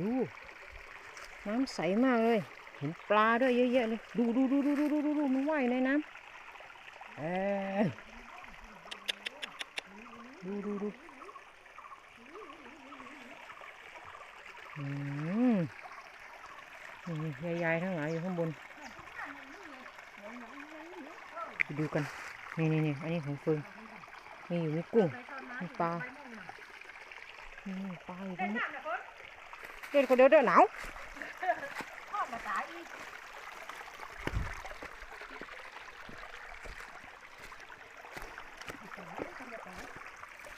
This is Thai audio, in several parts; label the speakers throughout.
Speaker 1: ดู น้ำใสมากเลย เห็นปลาด้วยเยอะแยะเลย ดูดูดูดูดูดูดูดูมันว่ายในน้ำเออดูดูดูอืมนี่ยายๆทั้งหลายอยู่ข้างบน ดูกัน นี่นี่นี่อันนี้ของเฟิงมีอยู่มีกุ้งมีปลานี่ปลาอยู่ตรงนี้ เดินคนเดียวเดินหนาวอมาตายอีก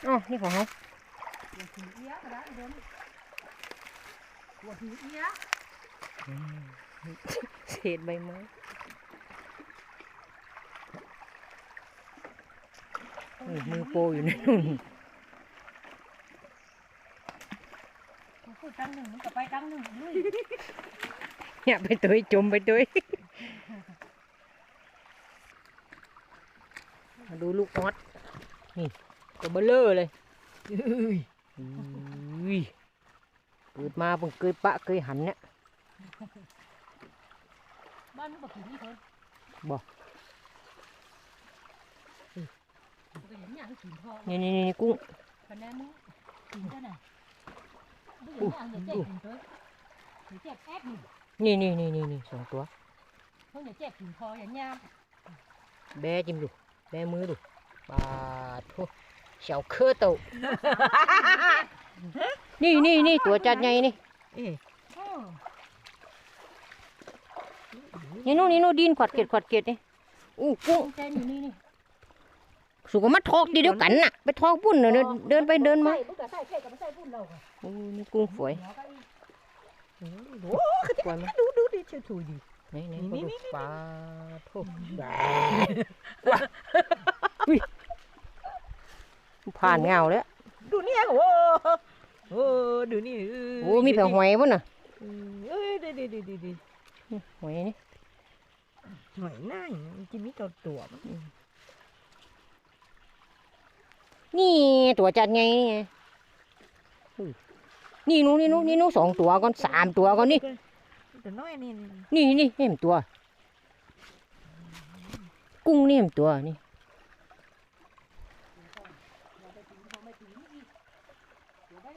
Speaker 1: อ๋อนี่ของเขาหัวถือเอี้ยก็ได้เดิ
Speaker 2: นหัวถือเอี้ย
Speaker 1: เศษใบไม้มือโปอยู่ในนู่น
Speaker 2: พูดตั้งหนึ่งมันก็ไปตั้งหนึ่งลุย
Speaker 1: เนี่ยไปตัวจมไปตัวมาดูลูกออดนี่ตัวเบลเลอร์เลยอุ้ยอุ้ยเกิดมาเพิ่งเคยปะเคยหันเนี่ย
Speaker 2: บ้านมันบอกถึงนี่คน
Speaker 1: บ่
Speaker 2: ก็เห็นอย่างถึงพอ
Speaker 1: นี่นี่นี่กุ้ง
Speaker 2: คะแนนมึงถึงเท่าไหร่ไม่เห็ นี่นี่
Speaker 1: นี่นี่นี่สองตัวแบจิมดูแบมือดูปาทุเสียวเคือเต่านี่นี่นี่ตัวจัดใหญ่นี่นี่นู่นนี่นู่นดินขวัดเกล็ดขวัดเกล็ดนี่อู้กุ้ง สุกมาทอกเดียวกันน่ะ ไปทอกปุ่นเดินเดินไปเดินมา
Speaker 2: ใส่ปุ๊บก็ใส่ใส่กับไม่ใส่พุ่นเราค่ะ
Speaker 1: โอ้นี่กุ้งฝอย
Speaker 2: เดี๋ยวก็อีก
Speaker 3: โอ้คือ
Speaker 1: ฝอยไหม
Speaker 3: ดูดูดิเชื่อถูดี
Speaker 1: ไหนไหน
Speaker 3: นี่
Speaker 1: เขา
Speaker 3: นี่
Speaker 1: ดู
Speaker 3: นี่
Speaker 1: ปลาโถแบว้าอุ้ยผ่านเงาแล้ว
Speaker 3: ดูเนี่ยโอ้โอ้ดูนี่
Speaker 1: โอ้มีแผงหอยมั้งน่ะ
Speaker 3: เอ้ยดีดีดีดีดี
Speaker 1: หอยนี่
Speaker 3: หอยหน้าอย่างนี้จะมีตัวตัวมั้ง
Speaker 1: นี่ตัวจัดไงนี่ไงอุ้ยนี่นู้นนี่นู้นนี่นู้นสองตัวก่อนสามตัวก่อนนี่
Speaker 3: ตัวน้อยนี่นี่
Speaker 1: นี่นี่เห็นตัว กุ้งนี่เห็นตัวนี่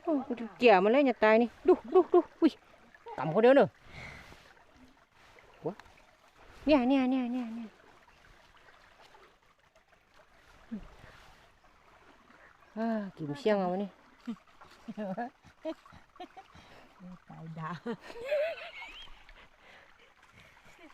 Speaker 1: โอ้กูจะเกี่ยมันเลยอย่าตายนี่ดูดูดูอุ้ยต่ำคนเดียวเนอะหัวเนี่ยเนี่ยเนี่ยเนี่ยเนี่ย à,
Speaker 3: kiếm xiang à, rồi nè.